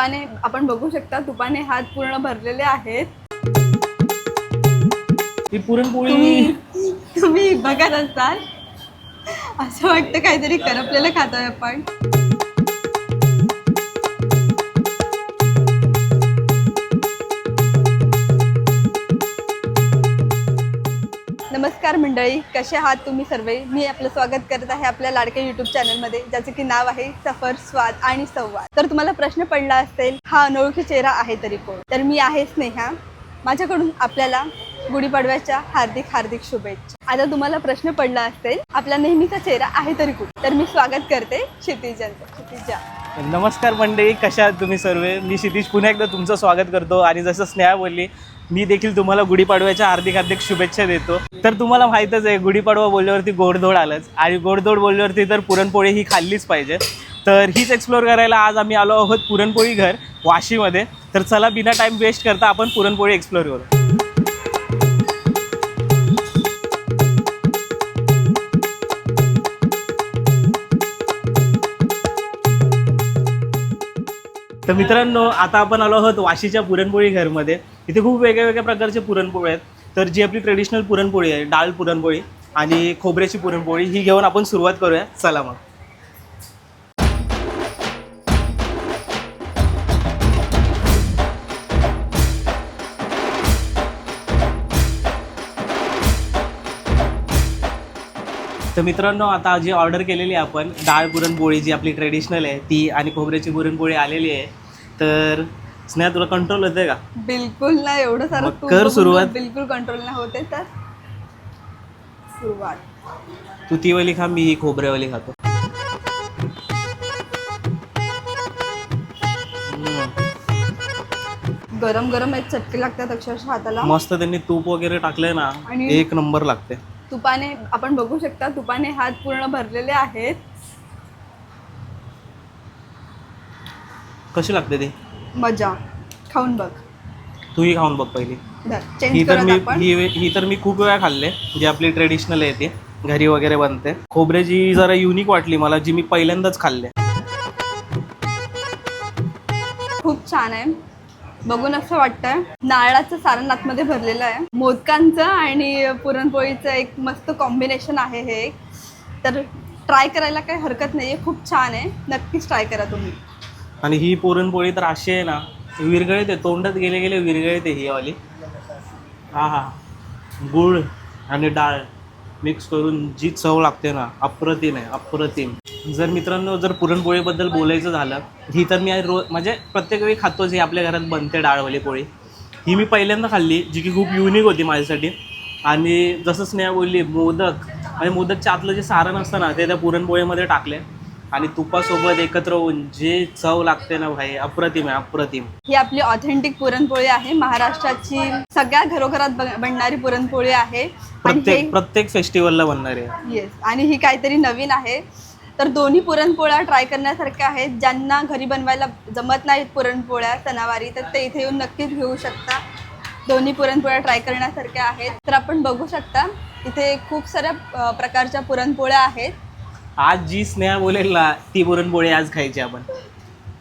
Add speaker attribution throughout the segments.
Speaker 1: तुपाने आपण बघू शकता तुपाने हात पूर्ण भरलेले आहेत.
Speaker 2: ही पुरणपोळी
Speaker 1: तुम्ही तुम्ही बघत असाल. असं वाटतं काहीतरी करपलेलं खातोय आपण. मंडळी कसे आहात तुम्ही सर्व? मी आपलं स्वागत करत आहे आपल्या लाडक्या युट्यूब चॅनलमध्ये ज्याचं की नाव आहे सफर स्वाद आणि संवाद. तर तुम्हाला प्रश्न पडला असेल हा अनोळखी चेहरा आहे तरी कोण? तर मी आहे स्नेहा. माझ्याकडून आपल्याला गुढीपाडव्याच्या हार्दिक हार्दिक शुभेच्छा. आता तुम्हाला प्रश्न पडला असेल आपला नेहमीचा चेहरा आहे तरी कुठे तर मी स्वागत करते क्षितिजांचं क्षितिजा.
Speaker 2: नमस्कार मंडळी कशा आहात तुम्ही सर्व? मी क्षितिज. पुन्हा एकदा तुमचं स्वागत करतो. आणि जसं स्नेहा बोलली मी देखील तुम्हाला गुढीपाडव्याच्या हार्दिक हार्दिक शुभेच्छा देतो. तर तुम्हाला माहीतच आहे गुढीपाडवा बोलल्यावरती गोडधोड आलंच. आणि गोडधोड बोलल्यावरती तर पुरणपोळी ही खाल्लीच पाहिजे. तर हीच एक्सप्लोअर करायला आज आम्ही आलो आहोत पुरणपोळी घर वाशीमध्ये. तर चला बिना टाईम वेस्ट करता आपण पुरणपोळी एक्सप्लोअर करू. तर मित्रांनो आता आपण आलो आहोत वाशीच्या पुरणपोळी घरमध्ये. इथे खूप वेगळ्या वेगळ्या प्रकारचे पुरणपोळी आहेत. तर जी आपली ट्रेडिशनल पुरणपोळी आहे डाळ पुरणपोळी आणि खोबऱ्याची पुरणपोळी ही घेऊन आपण सुरुवात करूया. चला मग. तर मित्रांनो आता जी ऑर्डर केलेली आहे आपण डाळ पुरणपोळी जी आपली ट्रेडिशनल आहे ती आणि खोबऱ्याची पुरणपोळी आलेली आहे. तर स्नेहा तुला कंट्रोल होते का?
Speaker 1: बिलकुल नाही एवढं सारं
Speaker 2: मग कर
Speaker 1: बघून
Speaker 2: सुरुवात.
Speaker 1: बिलकुल कंट्रोल नाही होते तर सुरुवात.
Speaker 2: तू ती वाली खा मी ही खोबऱ्यावाली खातो. हम्म.
Speaker 1: गरम गरम एक चटके लागतात अक्षरशः हाताला.
Speaker 2: मस्त त्यांनी तूप वगैरे टाकले ना
Speaker 1: आणि-
Speaker 2: एक नंबर लागते.
Speaker 1: तुपाने आपण बघू शकता तुपाने हात पूर्ण भरलेले आहेत.
Speaker 2: कशी लागते ती?
Speaker 1: मजा. खाऊन बघ.
Speaker 2: तूही खाऊन बघ पहिली. ही
Speaker 1: चेंज
Speaker 2: तर
Speaker 1: करत
Speaker 2: मी
Speaker 1: आपण.
Speaker 2: ही ही तर मी खूप वेळा खाल्ले जी आपली ट्रेडिशनल आहे ती. घरी वगैरे बनते. खोबऱ्याची जरा युनिक वाटली मला जी मी पहिल्यांदाच खाल्ले.
Speaker 1: खूप छान आहे. बघून असं वाटतंय. नारळाचं सारण आतमध्ये भरलेलं आहे. मोदकांचं आणि पुरणपोळीचं एक मस्त कॉम्बिनेशन आहे हे एक. तर ट्राय करायला काही हरकत नाही आहे खूप छान आहे. नक्कीच ट्राय करा तुम्ही.
Speaker 2: आणि ही पुरणपोळी तर अशी आहे ना विरगळते तोंडात गेले गेले विरगळते ही वाली. हा हा. गुळ आणि डाळ मिक्स करून जी चव लागते ना अप्रतिम आहे अप्रतिम. जर मित्रांनो जर पुरणपोळीबद्दल बोलायचं झालं ही तर मी रोज म्हणजे प्रत्येक वेळी खातोच ही आपल्या घरात बनते डाळवाली पोळी. ही मी पहिल्यांदा खाल्ली जी की खूप युनिक होती माझ्यासाठी. आणि जसं स्नेहा बोलली मोदक. आणि मोदकच्या आतलं जे सारण असतं ना ते त्या पुरणपोळीमध्ये टाकले. आणि तुपासोबत एकत्र होऊन जे चव लागते ना भाई अप्रतिम आहे अप्रतिम.
Speaker 1: ही आपली ऑथेंटिक पुरणपोळी आहे. महाराष्ट्राची सगळ्या घरोघरात बन- बनणारी पुरणपोळी आहे. आणि
Speaker 2: प्रत्येक प्रत्येक फेस्टिवलला बनणार आहे.
Speaker 1: येस आणि ही काहीतरी नवीन आहे. तर दोन्ही पुरणपोळ्या ट्राय करण्यासारख्या आहेत. ज्यांना घरी बनवायला जमत नाहीत पुरणपोळ्या सणावारी तर ते इथे येऊन नक्कीच घेऊ शकता. दोन्ही पुरणपोळ्या ट्राय करण्यासारख्या आहेत. तर आपण बघू शकता इथे खूप साऱ्या अ, प्रकारच्या पुरणपोळ्या आहेत.
Speaker 2: आज जी स्नेहा बोलेल ना ती पुरणपोळी आज खायची आपण.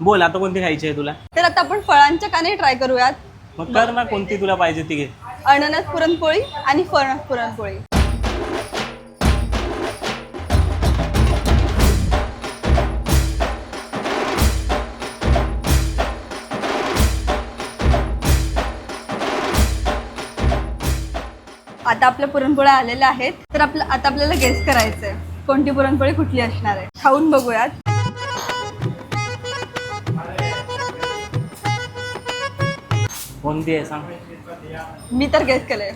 Speaker 2: बोल आता कोणती खायची आहे तुला?
Speaker 1: तर आता आपण फळांच्या काने ट्राय करूयात.
Speaker 2: मग कर ना कोणती तुला पाहिजे ती घे.
Speaker 1: अननस पुरणपोळी आणि फणस पुरणपोळी. आता आपल्या पुरणपोळ्या आलेल्या आहेत. तर आपलं आता आपल्याला गेस करायचं आहे कोणती पुरणपोळी कुठली असणार आहे? खाऊन बघूयात.
Speaker 2: कोणती आहे सांग.
Speaker 1: मी तर गेस केलंय.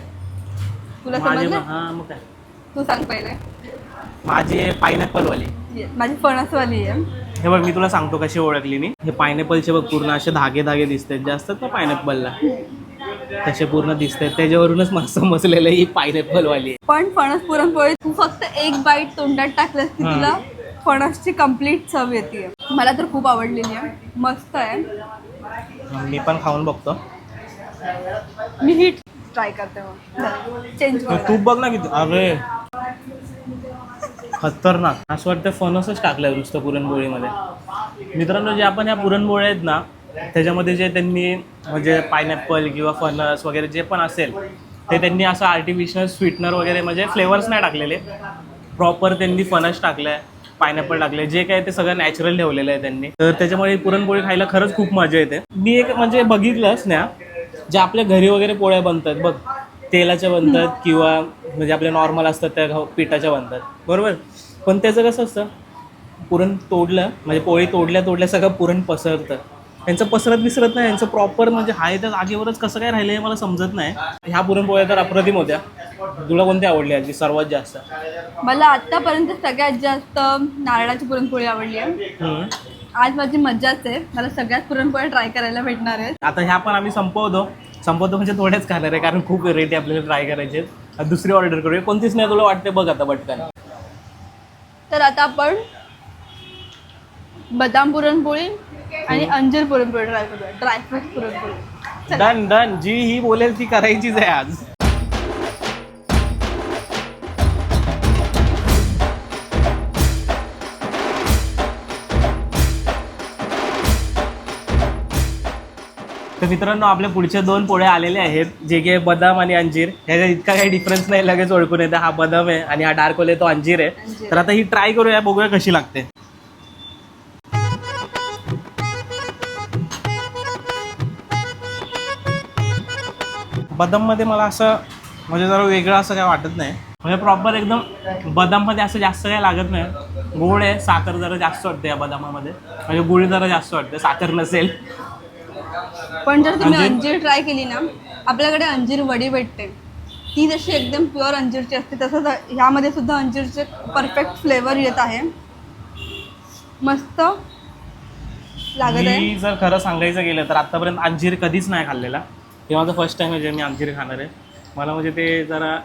Speaker 1: तुला
Speaker 2: माझी
Speaker 1: समजलं?
Speaker 2: हा मग काय?
Speaker 1: तू सांग पहिले.
Speaker 2: माझी पायनॅपल वाली
Speaker 1: माझी फणसवाली आहे.
Speaker 2: हे बघ मी तुला सांगतो कशी ओळखली मी. हे पायनॅपलचे बघ पूर्ण असे धागे धागे दिसतात जे असतात ना पायनॅपलला तसे पूर्ण दिसतात त्याच्यावरूनच मला समजलेलं ही पायनॅपल वाली आहे.
Speaker 1: पण फणस पुरणपोळी तू फक्त एक बाईट तोंडात टाकलंस की
Speaker 2: हा.
Speaker 1: तुला फणसची कंप्लीट चव येते. मला तर खूप आवडलेली आहे मस्त आहे.
Speaker 2: मी पण खाऊन बघतो.
Speaker 1: मी ही ट्राय करते मग. चेंज
Speaker 2: तू तूप बघ ना किती अरे. खतरनाक. असं वाटतं फणसच टाकलंय नुसतं पुरणपोळीमध्ये. मित्रांनो जे आपण या पुरणपोळ्या आहेत ना त्याच्यामध्ये जे त्यांनी म्हणजे पायनॅपल किंवा फणस वगैरे जे पण असेल ते त्यांनी असं आर्टिफिशियल स्वीटनर वगैरे म्हणजे फ्लेवर्स नाही टाकलेले. प्रॉपर त्यांनी फणस आहे पायनॅपल टाकले जे काय ते सगळं नॅचरल ठेवलेलं आहे त्यांनी. तर त्याच्यामुळे पुरणपोळी खायला खरंच खूप मजा येते. मी एक म्हणजे बघितलंच ना जे आपल्या घरी वगैरे पोळ्या बनतात बघ तेलाच्या बनतात किंवा म्हणजे आपल्या नॉर्मल असतात त्या पिठाच्या बनतात. बरोबर? पण त्याचं कसं असतं पुरण तोडलं म्हणजे पोळी तोडल्या तोडल्या सगळं पुरण पसरतं. यांचं पसरत विसरत नाही यांचं प्रॉपर म्हणजे हाय त्या जागेवरच कसं काय राहिलं हे मला समजत नाही. ह्या पुरणपोळ्या तर अप्रतिम होत्या. तुला कोणती आवडली आजी? सर्वात जास्त.
Speaker 1: मला आतापर्यंत सगळ्यात जास्त नारळाची पुरणपोळी आवडली आहे. आज माझी मज्जाच आहे. मला सगळ्यात पुरणपोळ्या ट्राय करायला भेटणार आहेत.
Speaker 2: आता ह्या पण आम्ही संपवतो. संपवतो म्हणजे थोड्याच खाणार आहे कारण खूप रेट आपल्याला ट्राय करायचे आहेत. दुसरी ऑर्डर करूया. कोणतीच नाही तुला वाटते बघ आता पटकन.
Speaker 1: तर आता आपण बदाम पुरणपोळी आणि अंजीर पुरणपोळी ट्राय करूया ड्रायफ्रूट पुरणपोळी.
Speaker 2: Done done. जी ही बोलेल ती करायचीच आहे आज. तर मित्रांनो आपल्या पुढच्या दोन पोळ्या आलेल्या आहेत जे की बदाम आणि अंजीर. ह्याच्यात इतका काही डिफरन्स नाही लगेच ओळखून येतं. हा बदाम आहे आणि हा डार्क आहे तो अंजीर आहे. तर आता ही ट्राय करूया बघूया कशी लागते. बदाममध्ये मला असं म्हणजे जरा वेगळं असं काय वाटत नाही. म्हणजे प्रॉपर एकदम बदाममध्ये असं जास्त काय लागत नाही. गोड आहे साखर जरा जास्त वाटते या बदामामध्ये. म्हणजे गुळ जरा जास्त वाटते साखर नसेल.
Speaker 1: पण जर तुम्ही
Speaker 2: अंजीर?
Speaker 1: अंजीर ट्राय केली ना आपल्याकडे अंजीर वडी भेटते. ती जशी एकदम प्युअर अंजीरची असते तसंच ह्यामध्ये सुद्धा अंजीरचे परफेक्ट फ्लेवर येत आहे. मस्त लागत आहे.
Speaker 2: मी जर खरं सांगायचं गेलं तर आतापर्यंत अंजीर कधीच नाही खाल्लेला. हे माझं फर्स्ट टाइम आहे जे मी अंजीर खाणार आहे. मला म्हणजे ते जरा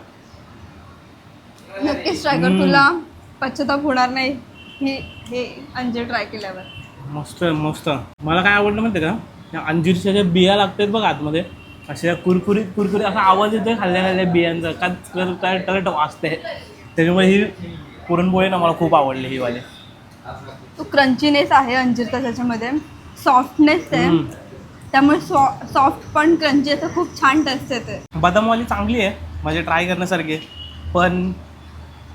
Speaker 1: नक्कीच ट्राय कर. तुला पश्चाताप होणार नाही. हे हे अंजीर ट्राय केल्यावर.
Speaker 2: मस्त मस्त. मला काय आवडलं माहिती का? त्या अंजीरच्या ज्या बिया लागतात बघ आतमध्ये अशा कुरकुरीत कुरकुरीत असा आवाज येतोय खाल्ल्या खाल्ल्या बियांचा. का काय टरट वाजते त्याच्यामुळे ही पुरणपोळी ना मला खूप आवडली ही वाली.
Speaker 1: तो क्रंचीनेस आहे अंजीरचा त्याच्यामध्ये. सॉफ्टनेस आहे. त्यामुळे सॉफ्ट पण क्रंची असं खूप छान टेस्ट येते.
Speaker 2: बदामवाली चांगली आहे म्हणजे ट्राय करण्यासारखी आहे. पण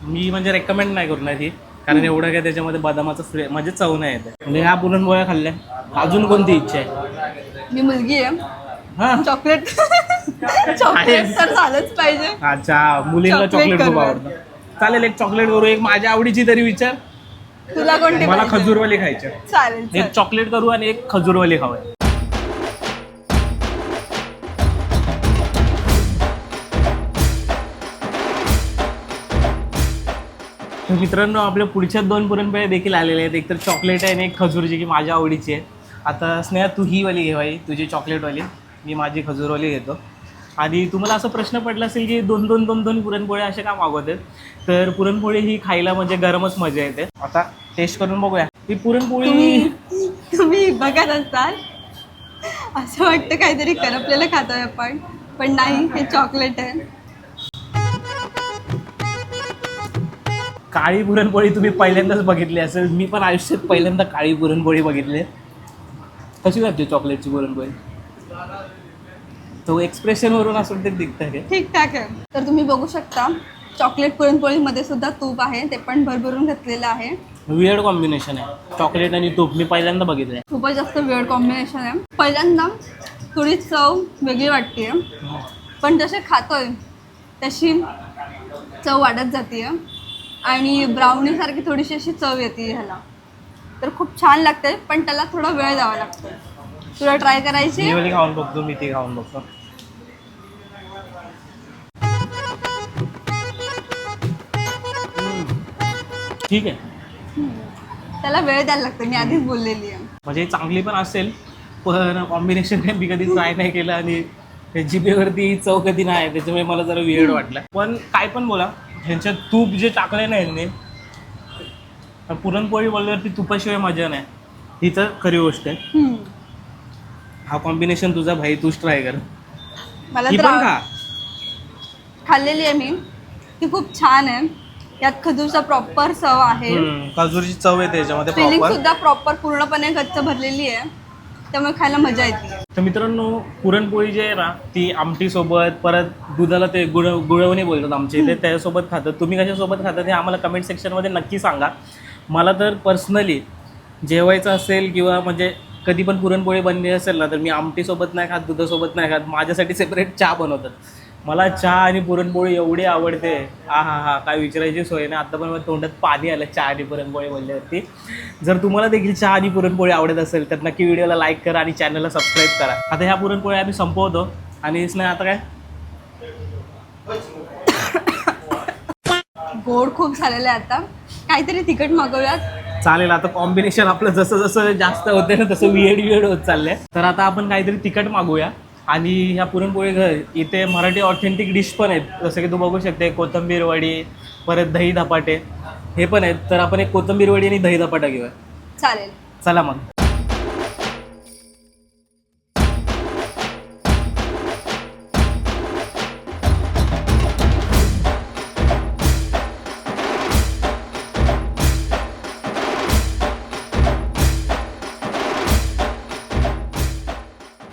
Speaker 2: मी म्हणजे रेकमेंड नाही करणार ती कारण एवढं काय त्याच्यामध्ये बदामाचं फ्ले म्हणजे चव नाही येते. म्हणजे ह्या पुरणपोळ्या खाल्ल्या. अजून कोणती इच्छा आहे?
Speaker 1: मी मुलगी आहे.
Speaker 2: हां?
Speaker 1: चॉकलेट. चॉकलेट तर झालंच पाहिजे.
Speaker 2: अच्छा मुलींना
Speaker 1: Chocolate
Speaker 2: चॉकलेट खूप
Speaker 1: करूया.
Speaker 2: आवडतं. चालेल एक चॉकलेट करू एक माझ्या आवडीची तरी विचार.
Speaker 1: तुला कोणती
Speaker 2: मला
Speaker 1: पाहिजे?
Speaker 2: खजूरवाली खायची
Speaker 1: चालेल
Speaker 2: एक
Speaker 1: चालेल.
Speaker 2: चॉकलेट करू आणि एक खजूरवाली खाऊ मित्रांनो आपल्या पुढच्या दोन पुरणपोळ्या देखील आलेल्या आहेत. एक तर चॉकलेट आहे आणि एक खजूर जी की माझ्या आवडीची आहे. आता स्नेहा तू ही वाली घेवाई तुझी चॉकलेटवाली मी माझी खजूरवाली घेतो. आणि तुम्हाला असं प्रश्न पडला असेल की दोन दोन दोन दोन पुरणपोळ्या अशा का मागवत आहेत? तर पुरणपोळी ही खायला म्हणजे गरमच मजा येते. आता टेस्ट करून बघूया. ही पुरणपोळी
Speaker 1: तुम्ही बघत असाल. असं वाटतं काहीतरी करपलेलं खातोय आपण. पण नाही हे चॉकलेट आहे.
Speaker 2: काळी पुरणपोळी तुम्ही पहिल्यांदाच बघितली असेल मी पण आयुष्यात पहिल्यांदा काळी पुरणपोळी बघितली. कशी लागते चॉकलेटची पुरणपोळी? तो एक्सप्रेशनवरून असं ते दिखतं हे
Speaker 1: ठीकठाक आहे. तर तुम्ही बघू शकता चॉकलेट पुरणपोळीमध्ये सुद्धा तूप आहे ते पण भरभरून घातलेलं आहे.
Speaker 2: विअर्ड कॉम्बिनेशन आहे. चॉकलेट आणि तूप मी पहिल्यांदा बघितलंय.
Speaker 1: खूपच जास्त वेळ कॉम्बिनेशन आहे. पहिल्यांदा थोडी चव वेगळी वाटते पण जसे खातोय तशी चव वाढत जाते आणि ब्राउनीसारखी थोडीशी अशी चव येते ह्याला. तर खूप छान लागते पण त्याला थोडा वेळ द्यावा लागतो. तुला ट्राय करायची
Speaker 2: वाली खाऊन बघतो मी ती खाऊन बघतो. ठीक आहे.
Speaker 1: त्याला वेळ द्यायला लागतो मी आधीच बोललेली आहे.
Speaker 2: म्हणजे चांगली पण असेल पण कॉम्बिनेशन मी कधी ट्राय नाही केलं आणि जिभेवरती चव कधी नाही त्याच्यामुळे मला जरा विअर्ड वाटलं. पण काय पण बोला. ह्यांच्यात तूप जे टाकले नाही यांनी पुरणपोळी बोलल्यावरती तुपाशिवाय मजा नाही. ही तर खरी गोष्ट आहे.
Speaker 1: हम्म.
Speaker 2: हा कॉम्बिनेशन तुझा भाई तूच ट्राय कर.
Speaker 1: मला
Speaker 2: ही
Speaker 1: तर
Speaker 2: पण
Speaker 1: आव-
Speaker 2: खा.
Speaker 1: खाल्लेली आहे मी. ती खूप छान आहे. यात खजूरचा प्रॉपर चव आहे.
Speaker 2: हम्म, खजूरची चव येते याच्यामध्ये
Speaker 1: फिलिंग
Speaker 2: प्रॉपर
Speaker 1: सुद्धा प्रॉपर पूर्णपणे गच्च भरलेली आहे. त्यामुळे खायला मजा येते.
Speaker 2: तर मित्रांनो पुरणपोळी जी आहे ना ती आमटीसोबत परत दुधाला ते गुळ गुळवणी बोलतात आमच्या इथे त्याच्यासोबत खातात. तुम्ही कशासोबत खातात हे आम्हाला कमेंट सेक्शनमध्ये नक्की सांगा. मला तर पर्सनली जेवायचं असेल किंवा म्हणजे कधी पण पुरणपोळी बनली असेल ना तर मी आमटीसोबत नाही खात दुधासोबत नाही खात. माझ्यासाठी सेपरेट चहा बनवतात. मला चहा आणि पुरणपोळी एवढी आवडते. हा हा हा. काय विचारायची सोय नाही. आता पण मला तोंडात पाणी आलं चहा आणि पुरणपोळी बोलल्यावरती जर तुम्हाला देखील चहा आणि पुरणपोळी आवडत असेल तर नक्की व्हिडिओला लाईक करा आणि चॅनलला सबस्क्राईब करा. आता ह्या पुरणपोळ्या आम्ही संपवतो. आणि नाही आता काय?
Speaker 1: गोड खूप झालेलं आहे आता. काहीतरी तिखट मागवूयात.
Speaker 2: चालेल आता कॉम्बिनेशन आपलं जसं जसं जास्त होते ना तसं विएड विएड होत चाललंय. तर आता आपण काहीतरी तिखट मागूया. आणि ह्या पुरणपोळी घर इथे मराठी ऑथेंटिक डिश पण आहेत. जसं की तू बघू शकते कोथंबीर वडी परत दही धपाटे हे पण आहेत. तर आपण एक कोथंबीर वडी आणि दही धपाटा घेऊया.
Speaker 1: चालेल.
Speaker 2: चला मग.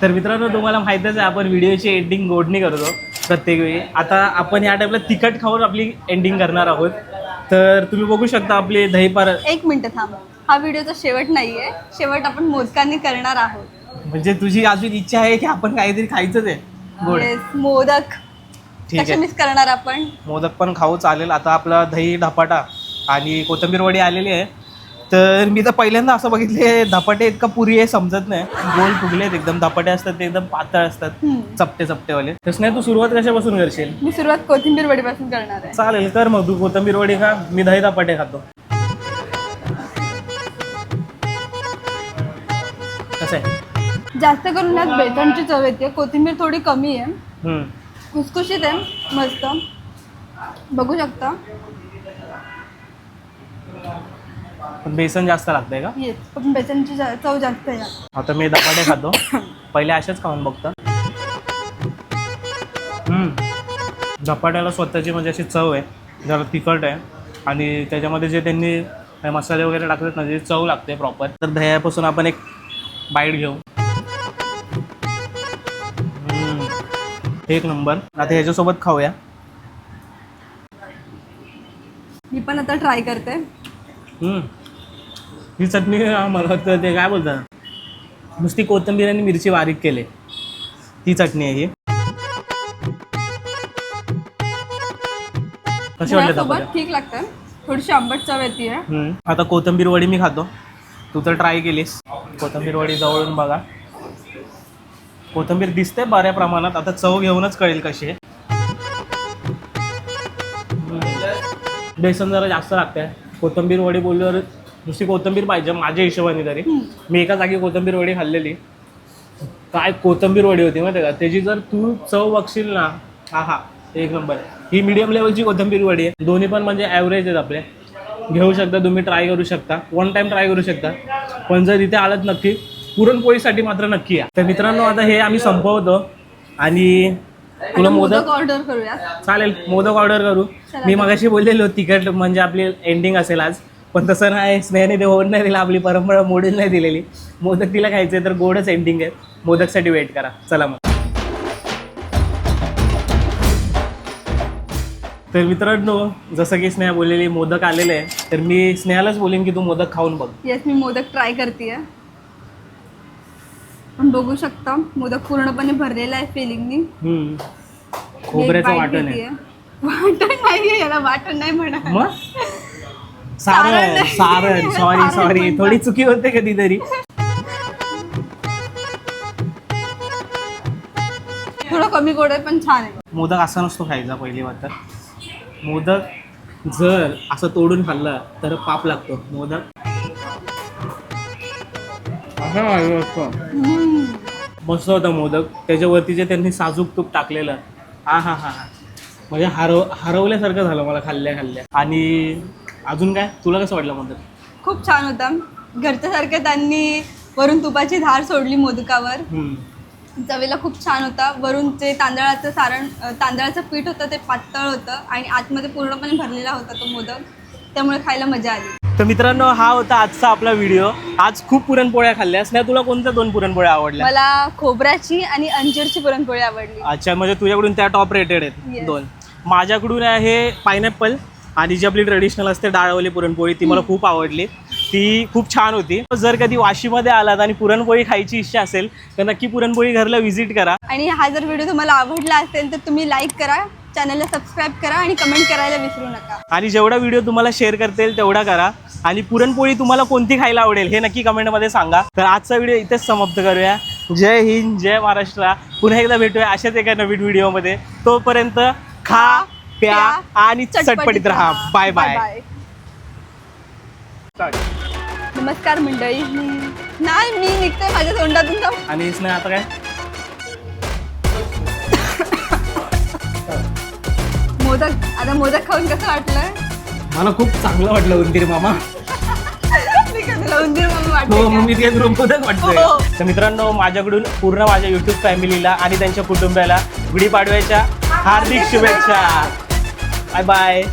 Speaker 2: तर मित्रांनो तुम्हाला माहितच आहे आपण व्हिडिओची एंडिंग गोडणी करतो प्रत्येक वेळी. आता आपण या टाईपला तिखट खाऊन आपली एंडिंग करणार आहोत. तर तुम्ही बघू शकता आपली दहीपार
Speaker 1: एक मिनिट थांब. हा व्हिडिओचा शेवट नाहीये. शेवट आपण मोदकांनी करणार आहोत.
Speaker 2: म्हणजे तुझी अजून इच्छा आहे की आपण काहीतरी खायचंच आहे. गोड
Speaker 1: Yes, मोदक.
Speaker 2: ठीक
Speaker 1: कसे
Speaker 2: आहे
Speaker 1: मिस करणार आपण?
Speaker 2: मोदक पण खाऊ चालेल. आता आपला दही धपाटा आणि कोथिंबीर वडी आलेली आहे. तर मी तर पहिल्यांदा असं बघितले धपाटे इतका पुरी आहे समजत नाही. गोल फुगले आहेत एकदम धपाटे असतात ते एकदम पातळ असतात. चपटे चपटेवाले. तसं नाही तू सुरुवात कशापासून करशील?
Speaker 1: मी सुरुवात कोथिंबीर वडीपासून करणार आहे.
Speaker 2: चालेल कर मग. तू कोथिंबीर वडी खा मी दही धपाटे खातो. कसं आहे?
Speaker 1: जास्त करून यात बेसनची चव येते. कोथिंबीर थोडी कमी आहे.
Speaker 2: हम्म.
Speaker 1: खुसखुशीत आहे मस्त. बघू शकता.
Speaker 2: पण बेसन जास्त लागतंय का?
Speaker 1: येस पण बेसनची जा- चव जास्त आहे यात.
Speaker 2: आता मी धपाटे खातो. पहिले असेच खाऊन बघतो. हम्म. धपाट्याला स्वतःची म्हणजे अशी चव आहे. जरा तिखट आहे. आणि त्याच्यामध्ये जे त्यांनी मसाले वगैरे टाकतात ना जे चव लागते प्रॉपर तर दह्यापासून आपण एक बाईट घेऊ. हम्म. एक नंबर आता ह्याच्यासोबत खाऊया.
Speaker 1: मी पण आता ट्राय करते.
Speaker 2: ही चटणी मला वाटतं ते काय बोलतात? नुसती कोथिंबीर आणि मिरची बारीक केले. ती चटणी आहे ही. कशी वाटली
Speaker 1: सोबत
Speaker 2: धपाटे?
Speaker 1: ठीक लागतं थोडीशी आंबट चव येते
Speaker 2: हम्म. आता कोथिंबीर वडी मी खातो. तू तर ट्राय केलीस. कोथिंबीर वडी जवळून बघा. कोथिंबीर दिसते बऱ्या प्रमाणात. आता चव घेऊनच कळेल कशी आहे. हम्म. बेसन जरा जास्त लागते कोथिंबीर वडी बोलल्यावर नुसती कोथिंबीर पाहिजे माझ्या हिशोबाने तरी. मी एका जागी कोथिंबीर वडी खाल्लेली. काय कोथिंबीर वडी होती माहिती आहे का? त्याची जर तू चव बघशील ना हा हा एक नंबर. ही मीडियम लेवलची कोथिंबीर वडी आहे. दोन्ही पण म्हणजे ॲव्हरेज आहेत आपले. घेऊ शकता तुम्ही ट्राय करू शकता. वन टाइम ट्राय करू शकता. पण जर इथे आलात नक्की पुरणपोळीसाठी मात्र नक्की या. तर मित्रांनो आता हे आम्ही संपवतो. आणि तुला मोदक?
Speaker 1: ऑर्डर करूया
Speaker 2: चालेल मोदक ऑर्डर करू. मी. मगाशी बोललेलो तिकट म्हणजे आपली एंडिंग असेल आज. पण तसं नाही स्नेहाने ते होऊन नाही दिलं आपली परंपरा मोडून नाही दिलेली. मोदक तिला खायचे तर गोडच एंडिंग आहे. मोदकसाठी वेट करा. चला मग. तर मित्रांनो जसं की स्नेहा बोललेली मोदक आलेले आहे. तर मी स्नेहालाच बोलेन की तू मोदक खाऊन बघ.
Speaker 1: येस मी मोदक ट्राय करते पण बघू शकता. मोदक पूर्णपणे भरलेला आहे फिलिंगनी
Speaker 2: हम्म. खोबऱ्याचं वाटण आहे.
Speaker 1: वाटण नाही याला वाटण नाही म्हणा
Speaker 2: मग?
Speaker 1: सारण
Speaker 2: सारण सॉरी.
Speaker 1: सारण
Speaker 2: सॉरी
Speaker 1: म्हणतात.
Speaker 2: थोडी चुकी होते कधीतरी.
Speaker 1: थोडं कमी गोड आहे पण छान आहे.
Speaker 2: मोदक असा नसतो खायचा पहिली बात तर मोदक जर असं तोडून खाल्लं तर पाप लागतो. मोदक मस्त होता मोदक. त्याच्यावरती जे त्यांनी साजूक तूप टाकलेलं. हा हा हा हा. म्हणजे हरव हरवल्यासारखं झालं मला खाल्ल्या खाल्ल्या. आणि अजून काय? तुला कसं वाटलं मोदक?
Speaker 1: खूप छान होता. घरच्यासारखं त्यांनी वरून तुपाची धार सोडली मोदकावर.
Speaker 2: हम्म.
Speaker 1: चवीला खूप छान होता. वरून ते तांदळाचं सारण अ, तांदळाचं पीठ होतं ते पातळ होतं. आणि आतमध्ये पूर्णपणे भरलेला होता तो मोदक. त्यामुळे खायला मजा आली.
Speaker 2: तर मित्रांनो हा होता आजचा आपला व्हिडिओ. आज खूप पुरणपोळ्या खाल्ल्या. स्नेहा तुला कोणत्या दोन पुरणपोळ्या आवडल्या?
Speaker 1: मला खोबऱ्याची आणि अंजीरची पुरणपोळी आवडली.
Speaker 2: अच्छा म्हणजे तुझ्याकडून त्या टॉप रेटेड आहेत
Speaker 1: Yes.
Speaker 2: दोन. माझ्याकडून आहे पायनॅपल आणि जी आपली ट्रेडिशनल असते डाळवली पुरणपोळी ती मला खूप आवडली. ती खूप छान होती. जर कधी वाशीमध्ये आलात आणि पुरणपोळी खायची इच्छा असेल तर नक्की पुरणपोळी घरला व्हिजिट करा.
Speaker 1: आणि हा जर व्हिडिओ तुम्हाला आवडला असेल तर तुम्ही लाईक करा. चॅनलला सबस्क्राईब करा आणि कमेंट करायला विसरू नका.
Speaker 2: आणि जेवढा व्हिडिओ तुम्हाला शेअर करता येईल तेवढा करा. आणि पुरणपोळी तुम्हाला कोणती खायला आवडेल हे नक्की कमेंटमध्ये सांगा. तर आजचा व्हिडिओ इथेच समाप्त करूया. जय हिंद जय महाराष्ट्र. पुन्हा एकदा भेटूया अशाच एका नवीन व्हिडिओमध्ये तोपर्यंत खा प्या आणि चटपटीत राहा. बाय बाय
Speaker 1: नमस्कार मंडळी. मी- नाही मी निघते माझ्या तोंडातून
Speaker 2: आणि आता काय?
Speaker 1: मोदक आता मोदक खाऊन कसं वाटलं?
Speaker 2: मला खूप चांगलं वाटलं उंदीर मामा.
Speaker 1: मी कसं
Speaker 2: हो मग मी वाटतोय.
Speaker 1: हो.
Speaker 2: तर मित्रांनो माझ्याकडून पूर्ण माझ्या युट्यूब फॅमिलीला आणि त्यांच्या कुटुंबाला गुढीपाडव्याच्या हार्दिक शुभेच्छा. Bye bye